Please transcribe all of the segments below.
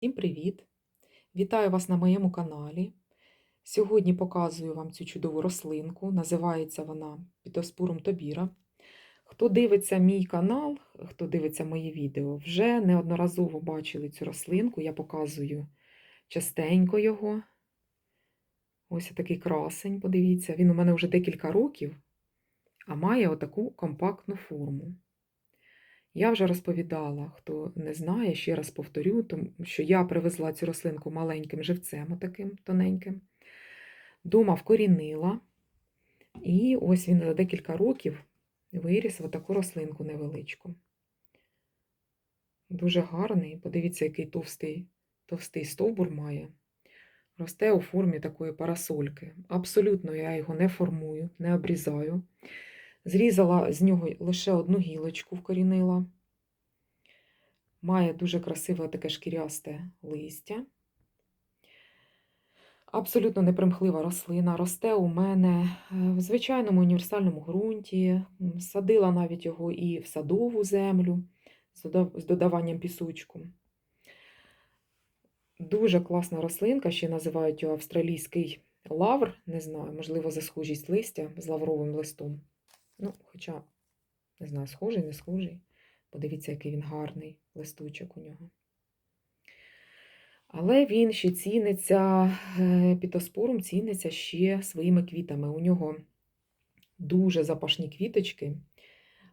Всім привіт! Вітаю вас на моєму каналі. Сьогодні показую вам цю чудову рослинку. Називається вона Пітоспурум тобіра. Хто дивиться мій канал, хто дивиться мої відео, вже неодноразово бачили цю рослинку. Я показую частенько його. Ось такий красень, подивіться. Він у мене вже декілька років, а має отаку компактну форму. Я вже розповідала, хто не знає, ще раз повторю, тому що я привезла цю рослинку маленьким живцем, отаким тоненьким. Дома вкорінила. І ось він за декілька років виріс в таку рослинку невеличку. Дуже гарний. Подивіться, який товстий, товстий стовбур має. Росте у формі такої парасольки. Абсолютно я його не формую, не обрізаю. Зрізала з нього лише одну гілочку, вкорінила. Має дуже красиве таке шкірясте листя. Абсолютно непримхлива рослина. Росте у мене е, в звичайному універсальному ґрунті. Садила навіть його і в садову землю з додаванням пісочку. Дуже класна рослинка, ще називають його австралійський лавр. Не знаю, можливо, за схожість листя з лавровим листом. Ну, хоча, не знаю, схожий, не схожий. Подивіться, який він гарний листочок у нього. Але він ще ціниться, е, пітоспорум ціниться ще своїми квітами. У нього дуже запашні квіточки.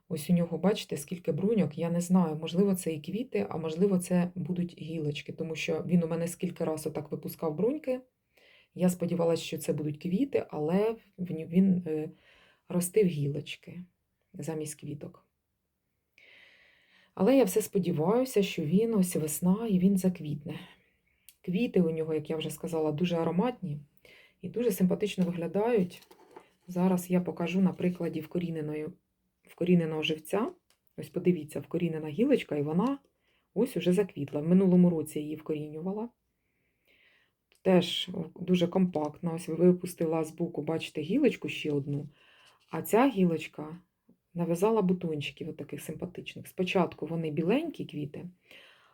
Ось у нього, бачите, скільки бруньок, я не знаю, можливо, це і квіти, а можливо, це будуть гілочки, тому що він у мене скільки разів отак випускав бруньки. Я сподівалася, що це будуть квіти, але він е, ростив гілочки замість квіток. Але я все сподіваюся, що він ось весна і він заквітне. Квіти у нього, як я вже сказала, дуже ароматні і дуже симпатично виглядають. Зараз я покажу на прикладі вкоріненого живця. Ось подивіться, вкорінена гілочка, і вона ось уже заквітла. В минулому році її вкорінювала. Теж дуже компактна. Ось випустила з боку, бачите, гілочку ще одну. А ця гілочка нав'язала бутончиків таких симпатичних. Спочатку вони біленькі квіти,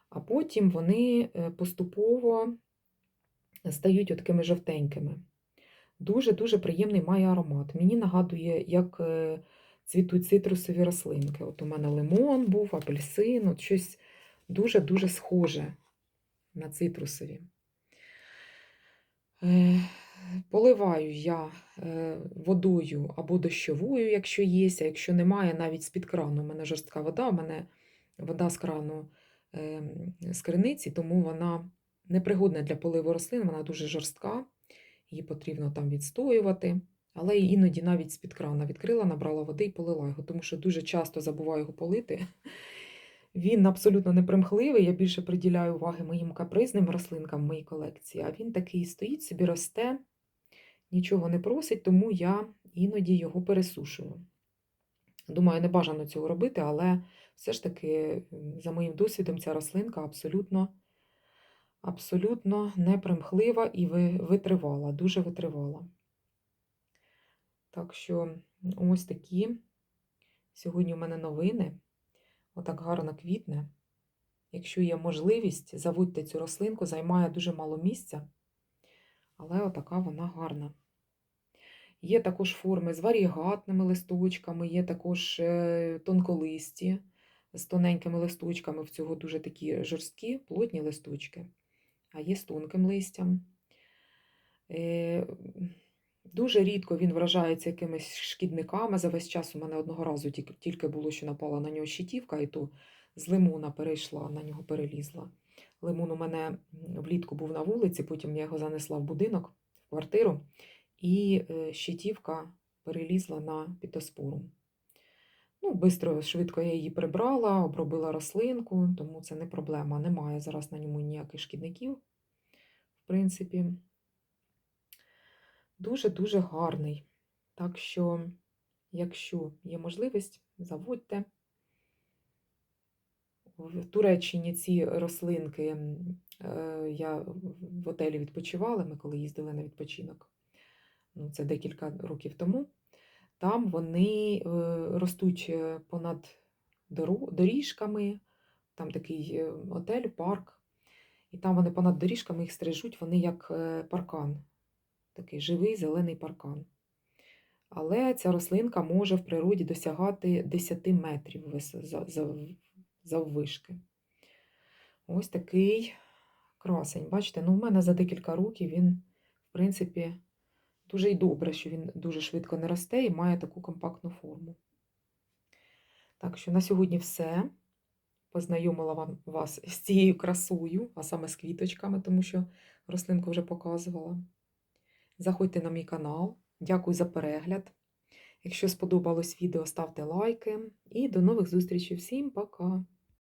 а потім вони е, поступово стають такими жовтенькими. Дуже-дуже приємний має аромат. Мені нагадує, як е, цвітуть цитрусові рослинки. От у мене лимон був, апельсин, от щось дуже-дуже схоже на цитрусові. Поливаю я е, водою або дощовою, якщо є, а якщо немає, навіть з-під крану. У мене жорстка вода, у мене вода з крану ем, з криниці, тому вона непригодна для поливу рослин, вона дуже жорстка, її потрібно там відстоювати. Але іноді навіть з-під крана відкрила, набрала води і полила його, тому що дуже часто забуваю його полити. Він абсолютно непримхливий, я більше приділяю уваги моїм капризним рослинкам в моїй колекції, а він такий стоїть, собі росте нічого не просить, тому я іноді його пересушую. Думаю, не бажано цього робити, але все ж таки, за моїм досвідом, ця рослинка абсолютно абсолютно непримхлива і витривала, дуже витривала. Так що, ось такі сьогодні у мене новини. Отак гарно квітне. Якщо є можливість, заводьте цю рослинку, займає дуже мало місця, але отака вона гарна. Є також форми з варігатними листочками, є також е, тонколисті з тоненькими листочками, в цього дуже такі жорсткі, плотні листочки, а є з тонким листям. Е, дуже рідко він вражається якимись шкідниками. За весь час у мене одного разу тільки було, що напала на нього щитівка, і то з лимона перейшла, на нього перелізла. Лимон у мене влітку був на вулиці, потім я його занесла в будинок, в квартиру і е, щитівка перелізла на пітоспору. Ну, Бистро, швидко я її прибрала, обробила рослинку, тому це не проблема. Немає зараз на ньому ніяких шкідників, в принципі, дуже-дуже гарний. Так що, якщо є можливість, заводьте. В Туреччині ці рослинки е, я в готелі відпочивала, ми коли їздили на відпочинок це декілька років тому, там вони е, ростуть е, понад доріжками, там такий е, отель, парк. І там вони понад доріжками їх стрижуть, вони як паркан, такий живий зелений паркан. Але ця рослинка може в природі досягати 10 метрів заввишки. Ось такий красень. Бачите, ну в мене за декілька років він, в принципі, дуже й добре, що він дуже швидко не росте і має таку компактну форму. Так що на сьогодні все. Познайомила вам вас з цією красою, а саме з квіточками, тому що рослинку вже показувала. Заходьте на мій канал. Дякую за перегляд. Якщо сподобалось відео, ставте лайки. І до нових зустрічей. Всім пока!